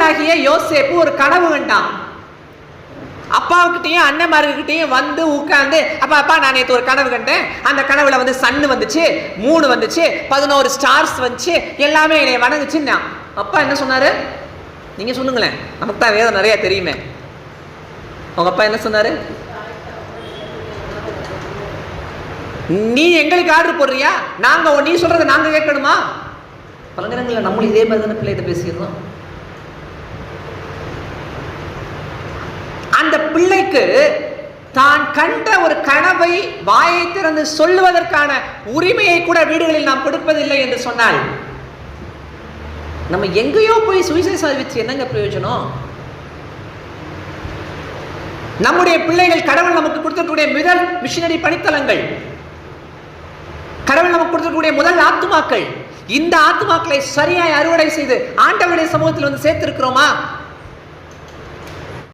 குருடனாகிய யோசேப்பு ஒரு கனவு கண்டான். அப்பாவுக்கிட்டையும் அண்ணன்மார்கிட்டையும் வந்து உட்கார்ந்து அப்பா அப்பா நான் நேற்று ஒரு கனவு கண்டேன். அந்த கனவுல வந்து சன்னு வந்துச்சு மூணு வந்துச்சு பதினோரு ஸ்டார்ஸ் வந்துச்சு எல்லாமே என்னை வணங்குச்சுன்னா. அப்பா என்ன சொன்னாரு? நீங்க சொல்லுங்களேன். நமக்கு தான் வேதம் நிறைய தெரியுமே. உங்க அப்பா என்ன சொன்னாரு? நீ எங்களுக்கு ஆர்டர் போடுறியா? நாங்க நீ சொல்றதை நாங்க கேட்கணுமா? பல நேரங்களில் நம்மளும் இதே மாதிரி தானே பிள்ளைகிட்ட பேசிடுறோம் அந்த பிள்ளைக்கு தான் கண்ட ஒரு கனவை வாயை திறந்து சொல்லுவதற்கான உரிமையை கூட வீடுகளில் நாம் கொடுப்பதில்லை என்று சொன்னால் நம்ம எங்கேயோ போய் சுவிசேஷம் அறிவிச்சு என்னங்க பிரயோஜனம்? நம்முடைய பிள்ளைகள் கடவுள் நமக்கு கொடுத்திருக்கக்கூடிய முதல் மிஷினரி பணித்தலங்கள் கடவுள் நமக்கு கொடுத்திருக்கக்கூடிய முதல் ஆத்துமாக்கள் இந்த ஆத்துமாக்களை சரியாய் அறுவடை செய்து ஆண்டவருடைய சமூகத்தில் வந்து சேர்த்திருக்கிறோமா?